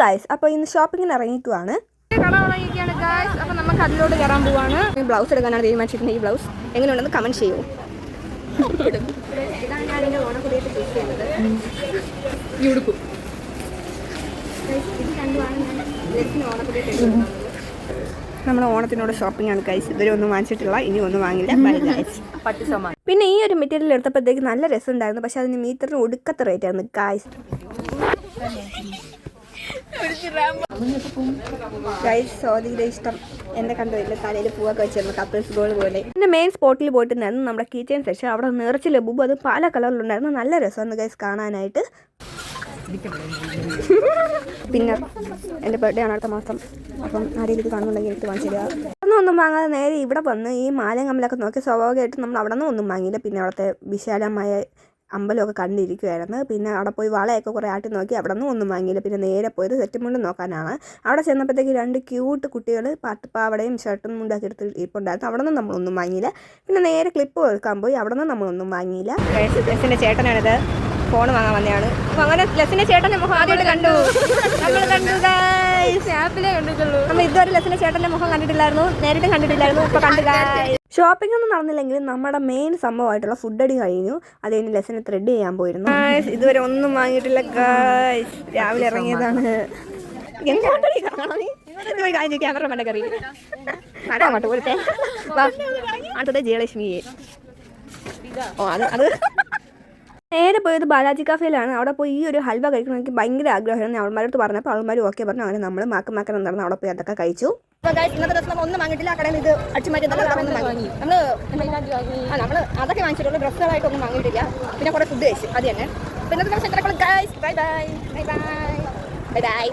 Guys അപ്പോൾ ഇന്ന് ഷോപ്പിങ്ങിന് ഇറങ്ങിക്കുവാണ് കട തുടങ്ങിയിരിക്കുകയാണ് ഗായ്സ് അപ്പം നമുക്ക് അതിലോട്ട് കയറാൻ പോവാണ്. ബ്ലൗസ് എടുക്കാനാണ് തീരുമാനിച്ചിരുന്നത് ഈ ബ്ലൗസ് എങ്ങനെയുണ്ടെന്ന് കമന്റ് ചെയ്യൂ. ഇതാണ് ഞാൻ എന്റെ ചൂസ് ചെയ്യുന്നത് ഈ നമ്മൾ ഓണത്തിനോട് ഷോപ്പിംഗ് ആണ് കഴിച്ച് ഇതുവരെ ഒന്നും വാങ്ങിച്ചിട്ടില്ല ഇനി ഒന്നും വാങ്ങില്ല. പിന്നെ ഈ ഒരു മെറ്റീരിയൽ എടുത്തപ്പോഴത്തേക്ക് നല്ല രസം ഉണ്ടായിരുന്നു. പക്ഷെ അതിന് മീറ്ററിന് ഒടുക്കത്തെ റേറ്റ് ആയിരുന്നു ഗായ്സ് ഗൈസ് സോദിയുടെ ഇഷ്ടം. എന്നെ കണ്ടുവരില്ല തലയിൽ പൂവൊക്കെ വെച്ചിരുന്നു കപ്പിൾസ് ഗോൾ പോലെ. പിന്നെ മെയിൻ സ്പോട്ടിൽ പോയിട്ടുണ്ടായിരുന്നു നമ്മുടെ കീച്ചൻ സെക്ഷൻ. അവിടെ നിറച്ച് ലബുബ് അത് പല കളറിലുണ്ടായിരുന്നു നല്ല രസമായിരുന്നു ഗൈസ് കാണാനായിട്ട്. പിന്നെ എന്റെ ബർത്ത്ഡേ ആണ് അടുത്ത മാസം. അപ്പം ആരെങ്കിലും ഇത് കാണുന്നുണ്ടെങ്കിൽ എനിക്ക് വാങ്ങിച്ചു തരിക ഒന്നും ഒന്നും വാങ്ങാതെ നേരെ ഇവിടെ വന്ന് ഈ മാലയും കമ്മലൊക്കെ നോക്കി സ്വാഭാവികമായിട്ടും നമ്മൾ അവിടെ നിന്ന് ഒന്നും വാങ്ങിയില്ല. പിന്നെ അവിടുത്തെ വിശാലമായ അമ്പലമൊക്കെ കണ്ടിരിക്കുമായിരുന്നു പിന്നെ അവിടെ പോയി വളയൊക്കെ കുറേ ആട്ടി നോക്കി. അവിടെ നിന്ന് ഒന്നും വാങ്ങിയില്ല. പിന്നെ നേരെ പോയത് സെറ്റുമുണ്ട് നോക്കാനാണ്. അവിടെ ചെന്നപ്പോഴത്തേക്ക് രണ്ട് ക്യൂട്ട് കുട്ടികൾ പാട്ടുപാവടയും ഷർട്ടും മുണ്ടൊക്കെ എടുത്ത് ഇരിപ്പുണ്ടായിരുന്നു. അവിടെ നിന്നും നമ്മളൊന്നും വാങ്ങിയില്ല. പിന്നെ നേരെ ക്ലിപ്പ് വെക്കാൻ പോയി. അവിടെ നിന്നും നമ്മളൊന്നും വാങ്ങിയില്ല. ലെസിന്റെ ചേട്ടനാണിത്. ഫോൺ വാങ്ങാൻ വന്നതാണ് അപ്പോൾ അങ്ങനെ ലെസിന്റെ ചേട്ടൻ മുഖം ആദ്യമായിട്ട് കണ്ടു. നമ്മൾ കണ്ടു guys. ആപ്പിലേ കണ്ടിട്ടുള്ളൂ. നമ്മൾ ഇതുവരെ ലെസിന്റെ ചേട്ടന്റെ മുഖം കണ്ടിട്ടില്ലായിരുന്നു. നേരിട്ട് കണ്ടിട്ടില്ലായിരുന്നു. ഇപ്പോൾ കണ്ടു ഷോപ്പിംഗ് ഒന്നും നടന്നില്ലെങ്കിലും നമ്മുടെ മെയിൻ സംഭവമായിട്ടുള്ള ഫുഡ് അടി കഴിഞ്ഞു. അത് കഴിഞ്ഞ് ലെസന് ത്രെഡ് ചെയ്യാൻ പോയിരുന്നു. ഇതുവരെ ഒന്നും വാങ്ങിയിട്ടില്ല ഗായ്സ് രാവിലെ ഇറങ്ങിയതാണ്. ക്യാമറ മണ്ട കറി. അടുത്തത് ഓ അത് അത്. നേരെ പോയത് ബാലാജി കഫേയിലാണ് അവിടെ പോയി ഈ ഒരു ഹൽവ കഴിക്കണം എനിക്ക് ഭയങ്കര ആഗ്രഹമായിരുന്നു. അവന്മാരോട് പറഞ്ഞപ്പോൾ അവന്മാർ ഓക്കെ പറഞ്ഞു. അങ്ങനെ നമ്മൾ മാക്ക് മാക്കൻ നടന്ന് അവിടെ പോയി അതൊക്കെ കഴിച്ചു. ഇന്നത്തെ ദിവസം നമ്മൾ ഒന്നും വാങ്ങിയിട്ടില്ല. കടയിൽ ഇത് അടിച്ചുമാറ്റി വാങ്ങി. നമ്മൾ ആ നമ്മൾ അതൊക്കെ വാങ്ങിച്ചിട്ടുള്ളൂ. ഡ്രസ്സുകളായിട്ടൊന്നും വാങ്ങിയിട്ടില്ല. പിന്നെ കുറേ ഫുഡ് കഴിച്ചു. അത് തന്നെ. പിന്നെ ദിവസം ഇത്ര bye bye bye bye bye bye